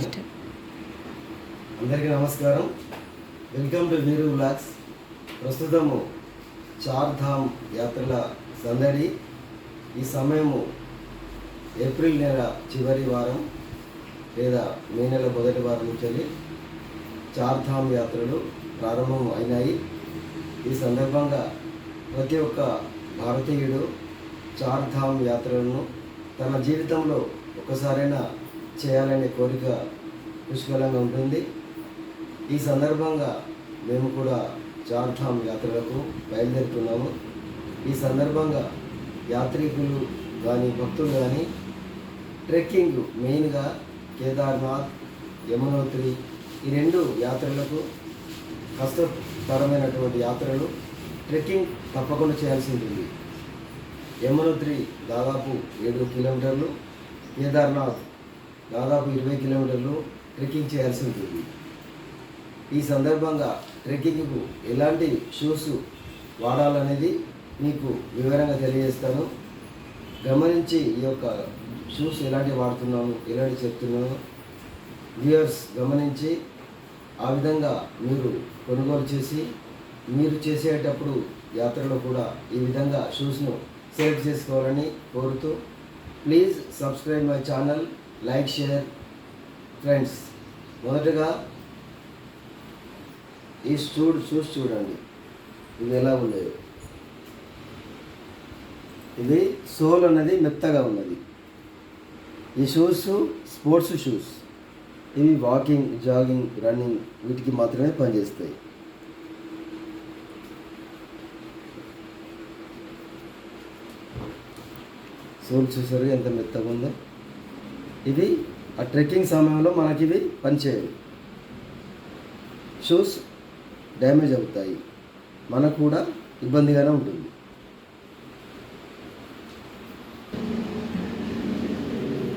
Next అందరికీ నమస్కారం. Welcome to వీరు బ్లాగ్స్ ప్రస్తుతము చార్ ధామ్ యాత్రల సందడి. ఈ సమయము ఏప్రిల్ నెల చివరి వారం లేదా మే నెల మొదటి వారం నుంచి చార్ధామ్ యాత్రలు ప్రారంభం అయినాయి. ఈ సందర్భంగా ప్రతి ఒక్క భారతీయుడు చార్ ధామ్ యాత్రలను తన జీవితంలో ఒకసారైనా చేయాలనే కోరిక పుష్కలంగా ఉంటుంది. ఈ సందర్భంగా మేము కూడా చార్ధామ్ యాత్రలకు బయలుదేరుతున్నాము. ఈ సందర్భంగా యాత్రికులు కానీ భక్తులు కానీ ట్రెక్కింగ్ మెయిన్గా కేదార్నాథ్ యమునోత్రి ఈ రెండు యాత్రలకు కష్టతరమైనటువంటి యాత్రలు ట్రెక్కింగ్ తప్పకుండా చేయాల్సి ఉంటుంది. యమునోత్రి దాదాపు ఏడు కిలోమీటర్లు కేదార్నాథ్ దాదాపు ఇరవై కిలోమీటర్లు ట్రెక్కింగ్ చేయాల్సి ఉంటుంది. ఈ సందర్భంగా ట్రెక్కింగ్కు ఎలాంటి షూస్ వాడాలనేది మీకు వివరంగా తెలియజేస్తాను. గమనించి ఈ యొక్క షూస్ ఎలాంటి వాడుతున్నాము ఎలాంటి చెప్తున్నాము వ్యూయర్స్ గమనించి ఆ విధంగా మీరు కొనుగోలు చేసి మీరు చేసేటప్పుడు యాత్రలో కూడా ఈ విధంగా షూస్ను సెలెక్ట్ చేసుకోవాలని కోరుతూ please subscribe my channel like share friends. మొదటగా ఈ చూడు చూసి చూడండి. ఇవి ఎలా ఉన్నాయో ఇది సోల్ అన్నది మెత్తగా ఉన్నది. ఈ షూస్ స్పోర్ట్స్ షూస్. ఇవి వాకింగ్ జాగింగ్ రన్నింగ్ వీటికి మాత్రమే పనిచేస్తాయి. సోల్ చూసారు ఎంత మెత్తగా ఉందో? ఇవి ఆ ట్రెక్కింగ్ సమయంలో మనకి ఇవి పనిచేయవు. షూస్ డ్యామేజ్ అవుతాయి. మనకు కూడా ఇబ్బందిగానే ఉంటుంది.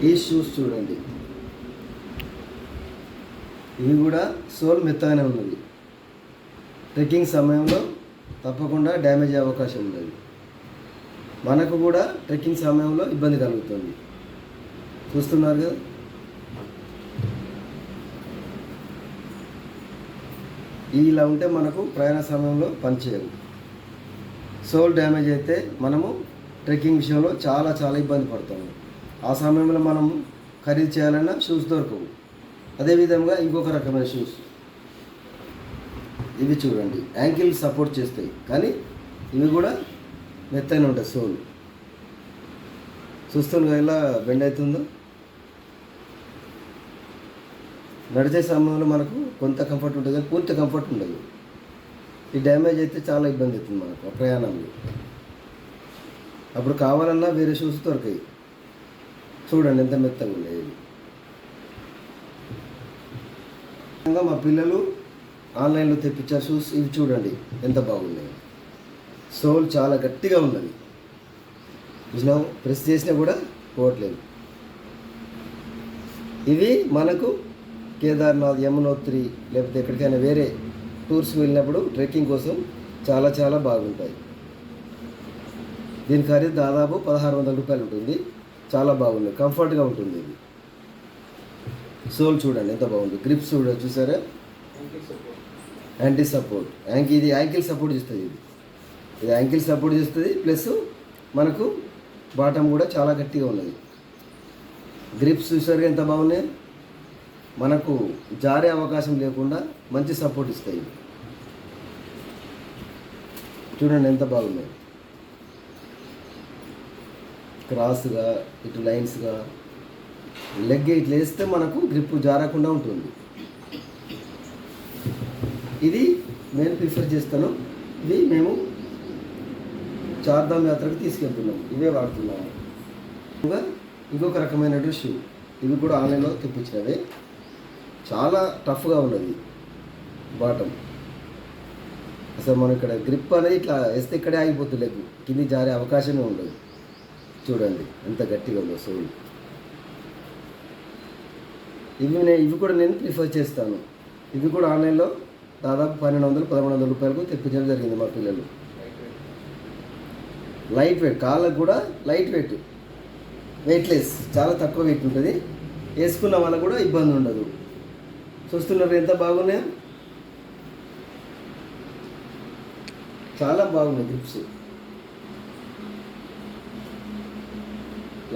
ఈ షూస్ చూడండి. ఇవి కూడా సోల్ మెత్తగానే ఉన్నది ట్రెక్కింగ్ సమయంలో తప్పకుండా డ్యామేజ్ అయ్యే అవకాశం ఉన్నది. మనకు కూడా ట్రెక్కింగ్ సమయంలో ఇబ్బంది కలుగుతుంది. చూస్తున్నారు కదా. ఇలా ఉంటే మనకు ప్రయాణ సమయంలో పనిచేయవు సోల్ డ్యామేజ్ అయితే మనము ట్రెక్కింగ్ విషయంలో చాలా చాలా ఇబ్బంది పడతాము ఆ సమయంలో మనం ఖరీదు చేయాలన్నా షూస్ దొరకవు. అదేవిధంగా ఇంకొక రకమైన షూస్ ఇవి చూడండి. యాంకిల్ సపోర్ట్ చేస్తాయి. కానీ ఇవి కూడా మెత్తైన ఉంటాయి సోల్ చూస్తుండగా ఎలా బెండ్ అవుతుందో? నడిచే సమయంలో మనకు కొంత కంఫర్ట్ ఉంటుంది కానీ పూర్తి కంఫర్ట్ ఉండదు. ఈ డ్యామేజ్ అయితే చాలా ఇబ్బంది అవుతుంది మనకు ఆ ప్రయాణంలో. అప్పుడు కావాలన్నా వేరే షూస్ దొరకాయి. చూడండి ఎంత మెత్తగా ఉన్నాయి. ఇంకా మా పిల్లలు ఆన్లైన్లో తెప్పించే షూస్ ఇవి చూడండి ఎంత బాగున్నాయి. సోల్ చాలా గట్టిగా ఉన్నది. చూసినా ప్రెస్ చేసినా కూడా పోవట్లేదు. ఇవి మనకు కేదార్నాథ్ యమునోత్రి లేకపోతే ఎక్కడికైనా వేరే టూర్స్ వెళ్ళినప్పుడు ట్రెక్కింగ్ కోసం చాలా చాలా బాగుంటాయి. దీని ఖరీదు దాదాపు పదహారు వందల రూపాయలు ఉంటుంది. చాలా బాగుంది. కంఫర్ట్గా ఉంటుంది ఇది. సోల్ చూడండి ఎంత బాగుంది. గ్రిప్స్ చూడ చూసారా? యాంటీ సపోర్ట్ యాంకి ఇది యాంకిల్ సపోర్ట్ చేస్తుంది ఇది. ఇది యాంకిల్ సపోర్ట్ చేస్తుంది. ప్లస్ మనకు బాటం కూడా చాలా గట్టిగా ఉన్నది. గ్రిప్స్ చూసారుగా ఎంత బాగున్నాయి? మనకు జారే అవకాశం లేకుండా మంచి సపోర్ట్ ఇస్తాయి. చూడండి ఎంత బాగున్నాయి క్రాస్గా ఇటు లైన్స్గా లెగ్ ఇట్లా వేస్తే మనకు గ్రిప్ జారకుండా ఉంటుంది. ఇది నేను ప్రిఫర్ చేస్తాను. ఇది మేము చార్ధామ్ యాత్రకు తీసుకెళ్తున్నాం. ఇవే వాడుతున్నాము ఇంకా ఇంకొక రకమైన షూ ఇవి కూడా ఆన్లైన్లో తెప్పించినవే. చాలా టఫ్గా ఉన్నది. బాటం అసలు మనం ఇక్కడ గ్రిప్ అనేది ఇట్లా వేస్తే ఇక్కడే ఆగిపోతుంది లెగ్ కింది జారే అవకాశమే ఉండదు. చూడండి ఎంత గట్టిగా ఉందో సోల్. ఇవి నేను ఇవి కూడా నేను ప్రిఫర్ చేస్తాను. ఇవి కూడా ఆన్లైన్లో దాదాపు పన్నెండు వందలు పదమూడు వందల రూపాయలకు తెప్పించడం జరిగింది మా పిల్లలు. లైట్ వెయిట్ కాళ్ళకు కూడా లైట్ వెయిట్. వెయిట్లెస్ చాలా తక్కువ వెయిట్ ఉంటుంది. వేసుకున్న వాళ్ళకు కూడా ఇబ్బంది ఉండదు. చూస్తున్నారు ఎంత బాగున్నాయా? చాలా బాగున్నాయి గ్రిప్స్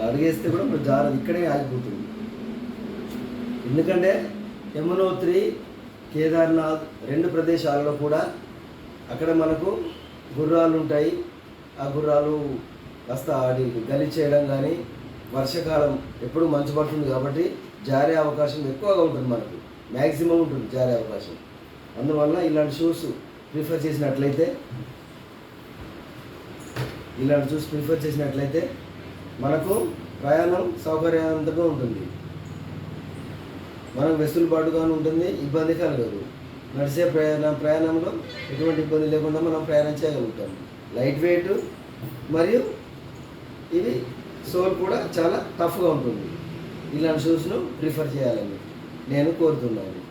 అడిగేస్తే కూడా ఇప్పుడు జార ఇక్కడే ఆగిపోతుంది. ఎందుకంటే యమునోత్రి కేదార్నాథ్ రెండు ప్రదేశాలలో కూడా అక్కడ మనకు గుర్రాలు ఉంటాయి. ఆ గుర్రాలు కాస్త ఆడి గలి చేయడం కానీ వర్షాకాలం ఎప్పుడు మంచు పడుతుంది కాబట్టి జారే అవకాశం ఎక్కువగా ఉంటుంది మనకు. మ్యాక్సిమం ఉంటుంది జారే అవకాశం. అందువల్ల ఇలాంటి షూస్ ప్రిఫర్ చేసినట్లయితే ఇలాంటి షూస్ ప్రిఫర్ చేసినట్లయితే మనకు ప్రయాణం సౌకర్యవంతంగా ఉంటుంది. మనం వెసులుబాటుగాను ఉంటుంది ఇబ్బంది కలగదు. నడిచే ప్రయాణ ప్రయాణంలో ఎటువంటి ఇబ్బంది లేకుండా మనం ప్రయాణం చేయగలుగుతాం. లైట్ వెయిట్ మరియు ఇవి సోల్ కూడా చాలా టఫ్గా ఉంటుంది. ఇలాంటి షూస్ను ప్రిఫర్ చేయాలని నేను కోరుతున్నాను.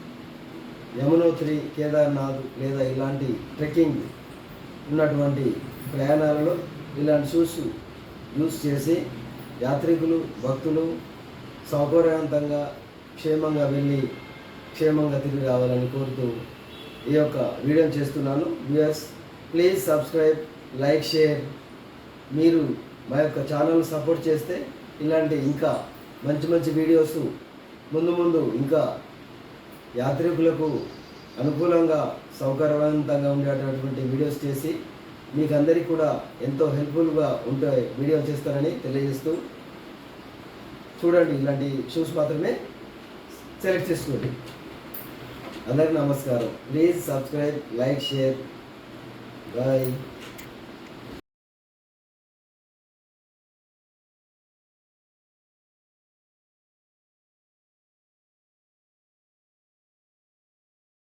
యమునోత్రి కేదార్నాథ్ లేదా ఇలాంటి ట్రెక్కింగ్ ఉన్నటువంటి ప్రయాణాలలో ఇలాంటి షూస్ యూస్ చేసి యాత్రికులు భక్తులు సౌకర్యవంతంగా క్షేమంగా వెళ్ళి క్షేమంగా తిరిగి రావాలని కోరుతూ ఈ యొక్క వీడియో చేస్తున్నాను. Viewers please subscribe like share. మీరు మా యొక్క ఛానల్ సపోర్ట్ చేస్తే ఇలాంటి ఇంకా మంచి మంచి వీడియోస్ ముందు ముందు ఇంకా యాత్రికులకు అనుకూలంగా సౌకర్యవంతంగా ఉండేటటువంటి వీడియోస్ చేసి మీకు అందరికీ కూడా ఎంతో హెల్ప్ఫుల్గా ఉంటే వీడియో చేస్తానని తెలియజేస్తూ చూడండి ఇలాంటి షూస్ మాత్రమే సెలెక్ట్ చేసుకోండి. అందరికీ నమస్కారం. Please subscribe like share. Bye.